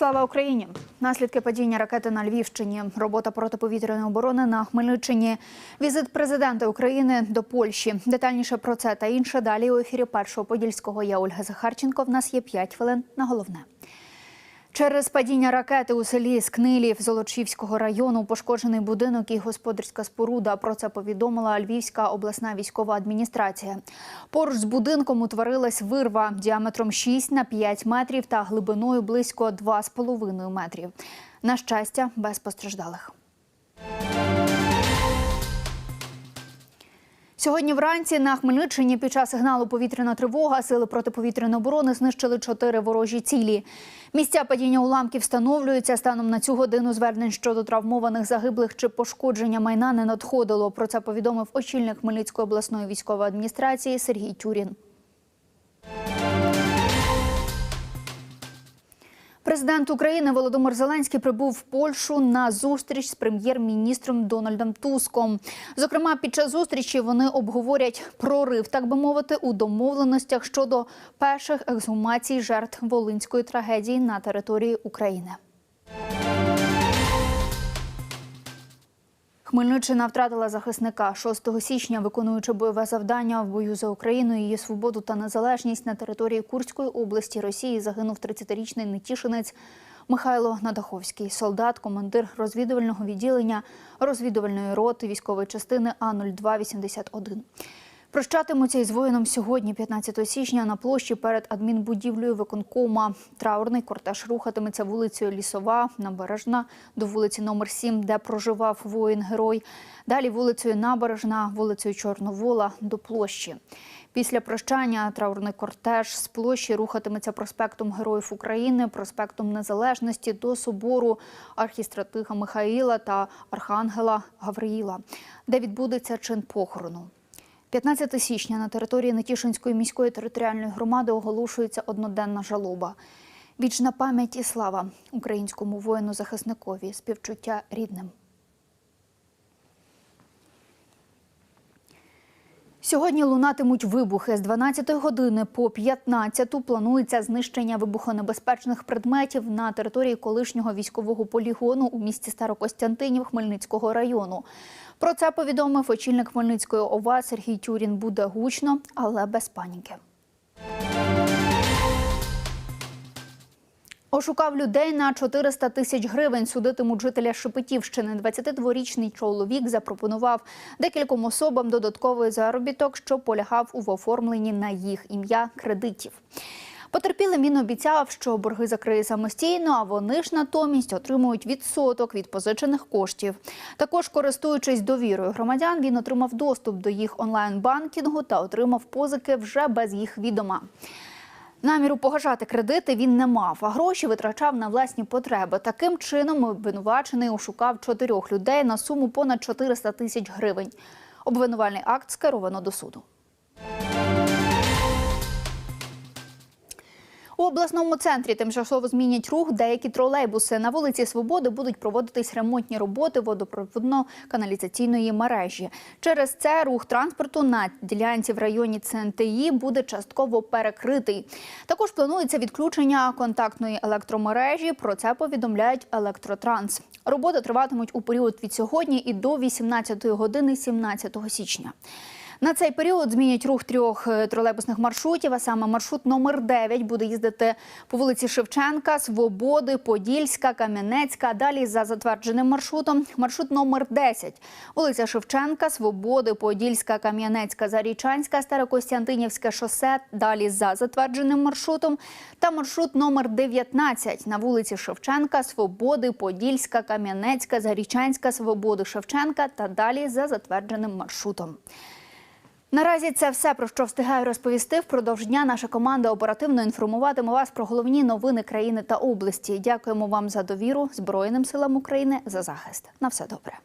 Слава Україні! Наслідки падіння ракети на Львівщині, робота протиповітряної оборони на Хмельниччині, візит президента України до Польщі. Детальніше про це та інше далі у ефірі першого подільського. Я Ольга Захарченко. В нас є 5 хвилин на головне. Через падіння ракети у селі Скнилів Золочівського району пошкоджений будинок і господарська споруда. Про це повідомила Львівська обласна військова адміністрація. Поруч з будинком утворилась вирва діаметром 6 на 5 метрів та глибиною близько 2,5 метрів. На щастя, без постраждалих. Сьогодні вранці на Хмельниччині під час сигналу повітряна тривога сили протиповітряної оборони знищили чотири ворожі цілі. Місця падіння уламків встановлюються. Станом на цю годину звернень щодо травмованих загиблих чи пошкодження майна не надходило. Про це повідомив очільник Хмельницької обласної військової адміністрації Сергій Тюрін. Президент України Володимир Зеленський прибув в Польщу на зустріч з прем'єр-міністром Дональдом Туском. Зокрема, під час зустрічі вони обговорять прорив, так би мовити, у домовленостях щодо перших ексгумацій жертв волинської трагедії на території України. Хмельниччина втратила захисника. 6 січня, виконуючи бойове завдання в бою за Україну, її свободу та незалежність на території Курської області Росії загинув 30-річний нетішинець Михайло Надаховський, солдат, командир розвідувального відділення розвідувальної роти військової частини А 0281 Прощатимуться із воїном сьогодні, 15 січня, на площі перед адмінбудівлею виконкома. Траурний кортеж рухатиметься вулицею Лісова, Набережна до вулиці номер 7, де проживав воїн-герой. Далі вулицею Набережна, вулицею Чорновола до площі. Після прощання траурний кортеж з площі рухатиметься проспектом Героїв України, проспектом Незалежності до собору архістратига Михаїла та архангела Гавриїла, де відбудеться чин похорону. 15 січня на території Нетішинської міської територіальної громади оголошується одноденна жалоба. Вічна пам'ять і слава українському воїну-захисникові, співчуття рідним. Сьогодні лунатимуть вибухи з 12 години по 15 планується знищення вибухонебезпечних предметів на території колишнього військового полігону у місті Старокостянтинів Хмельницького району. Про це повідомив очільник Хмельницької ОВА Сергій Тюрін. Буде гучно, але без паніки. Ошукав людей на 400 тисяч гривень. Судитимуть жителя Шепетівщини. 22-річний чоловік запропонував декільком особам додатковий заробіток, що полягав у оформленні на їх ім'я кредитів. Потерпілим він обіцяв, що борги закриє самостійно, а вони ж натомість отримують відсоток від позичених коштів. Також, користуючись довірою громадян, він отримав доступ до їх онлайн-банкінгу та отримав позики вже без їх відома. Наміру погашати кредити він не мав, а гроші витрачав на власні потреби. Таким чином обвинувачений ошукав чотирьох людей на суму понад 400 тисяч гривень. Обвинувальний акт скеровано до суду. У обласному центрі тимчасово змінять рух. Деякі тролейбуси на вулиці Свободи будуть проводитись ремонтні роботи водопроводно-каналізаційної мережі. Через це рух транспорту на ділянці в районі ЦНТІ буде частково перекритий. Також планується відключення контактної електромережі. Про це повідомляють електротранс. Роботи триватимуть у період від сьогодні і до 18 години 17 січня. На цей період змінять рух трьох тролейбусних маршрутів. А саме маршрут номер 9 буде їздити по вулиці Шевченка, Свободи, Подільська, Кам'янецька. Далі за затвердженим маршрутом. Маршрут номер 10 вулиця Шевченка, Свободи, Подільська, Кам'янецька, Зарічанська, Старокостянтинівське шосе. Далі за затвердженим маршрутом. Та маршрут номер 19 на вулиці Шевченка, Свободи, Подільська, Кам'янецька, Зарічанська, Свободи, Шевченка та далі за затвердженим маршрутом. Наразі це все про що встигаю розповісти. Впродовж дня наша команда оперативно інформуватиме вас про головні новини країни та області. Дякуємо вам за довіру Збройним силам України за захист. На все добре.